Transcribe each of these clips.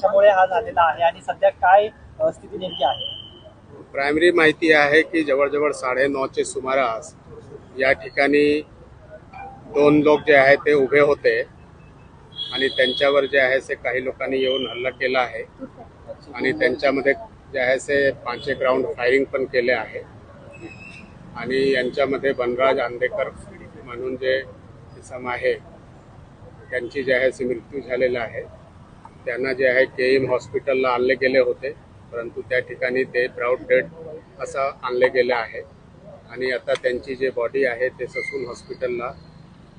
कशामुळे हा झालेला आहे आणि सध्या काय स्थिती नेमकी आहे? प्रायमरी माहिती आहे की जवळजवळ साडे नऊचे सुमारास या ठिकाणी दोन लोक जे आहे ते उभे होते आणि त्यांच्यावर जे आहे ते काही लोकांनी येऊन हल्ला केला आहे. आणि त्यांच्यामध्ये जे आहे ते पाच एक राऊंड फायरिंग पण केले आहे. आणि यांच्यामध्ये बनराज आंदेकर म्हणून जे इसम आहे त्यांची जे आहे ते मृत्यू झालेला आहे. त्यांना जे आहे के एम हॉस्पिटलला आणले गेले होते परंतु त्या ठिकाणी ते ब्राऊड डेड असं आणले गेले आहे. आणि आता त्यांची जे बॉडी आहे ते ससून हॉस्पिटलला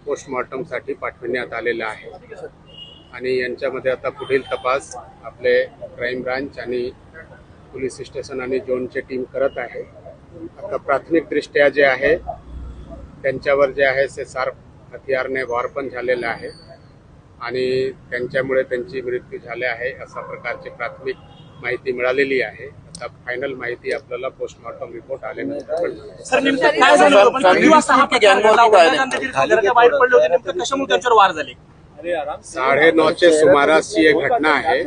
पोस्टमॉर्टमसाठी पाठविण्यात आलेलं आहे. आणि यांच्यामध्ये आता पुढील तपास आपले क्राईम ब्रांच आणि पोलीस स्टेशन आणि जोनचे टीम करत आहे. आता प्राथमिकदृष्ट्या जे आहे त्यांच्यावर जे आहे ते सार्प हथियारने वार पण झालेलं आहे. आणि त्यांच्यामुळे त्यांची मृत्यू झाली आहे अशा प्रकारची प्राथमिक माहिती मिळालेली आहे. आता फायनल माहिती आपल्याला पोस्टमॉर्टम रिपोर्ट आल्यानंतर मिळणार साडे नऊचे सुमारासची एक घटना आहे.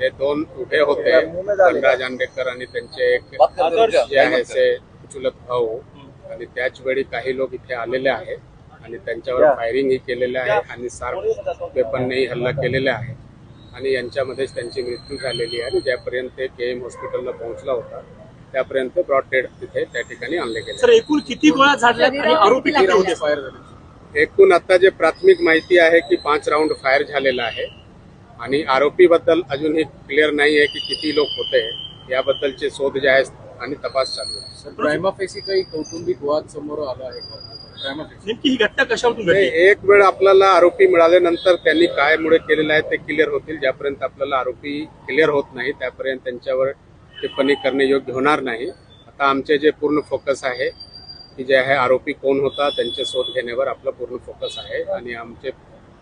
ते दोन उभे होते. धनराज आंबेडकर आणि त्यांचे एक जे आहे ते चुलत भाऊ. आणि त्याच वेळी काही लोक इथे आलेले आहेत. आणि त्यांच्यावर फायरिंगही केलेलं आहे आणि सार्प वेपननेही हल्ला केलेला आहे. आणि यांच्यामध्येच त्यांची मृत्यू झालेली आहे. आणि ज्यापर्यंत ते के एम हॉस्पिटलला पोहोचला होता त्यापर्यंत ब्रॉड डेड तिथे त्या ठिकाणी आणले गेले. सर एकूण किती गोळ्या झाडल्या आणि आरोपी किती होते? सर? एकूण आता जे प्राथमिक माहिती आहे की पाच राऊंड फायर झालेला आहे. आणि आरोपी बद्दल अजूनही क्लिअर नाही आहे की किती लोक होते. याबद्दलचे शोध जे आहे आणि तपास चालू आहे. काही कौटुंबिक वाद समोर आला आहे नेमकी ही घटना कशावरून घडली? एक वेळ आपल्याला आरोपी मिळाल्यानंतर त्यांनी काय मुळे केलेलं आहे ते क्लिअर होतील. ज्यापर्यंत आपल्याला आरोपी क्लिअर होत नाही त्यापर्यंत त्यांच्यावर टिप्पणी करणे योग्य होणार नाही. आता आमचे जे पूर्ण फोकस आहे की जे आहे आरोपी कोण होता त्यांचे शोध घेण्यावर आपला पूर्ण फोकस आहे. आणि आमचे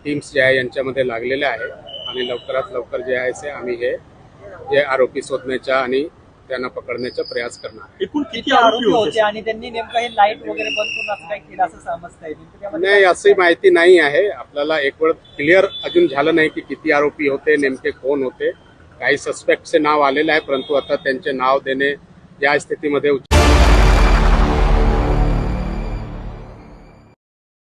टीम्स जे आहे यांच्यामध्ये लागलेले आहे. आणि लवकरात लवकर जे आहे ते आम्ही हे जे आरोपी शोधण्याच्या आणि त्यांना पकडण्याचा प्रयास करणार एकूण किती आरोपी होते? आणि त्यांनी नेमकं हे लाइट वगैरे बंद करून असं काय केलं असं समजतंय. नाही अशी माहिती नाही आहे. आपल्याला एक वेळ क्लिअर अजून झालं नाही की किती आरोपी होते नेमके कोण होते. काही सस्पेक्टचे नाव आलेले आहे परंतु आता त्यांचे नाव देणे या स्थितीमध्ये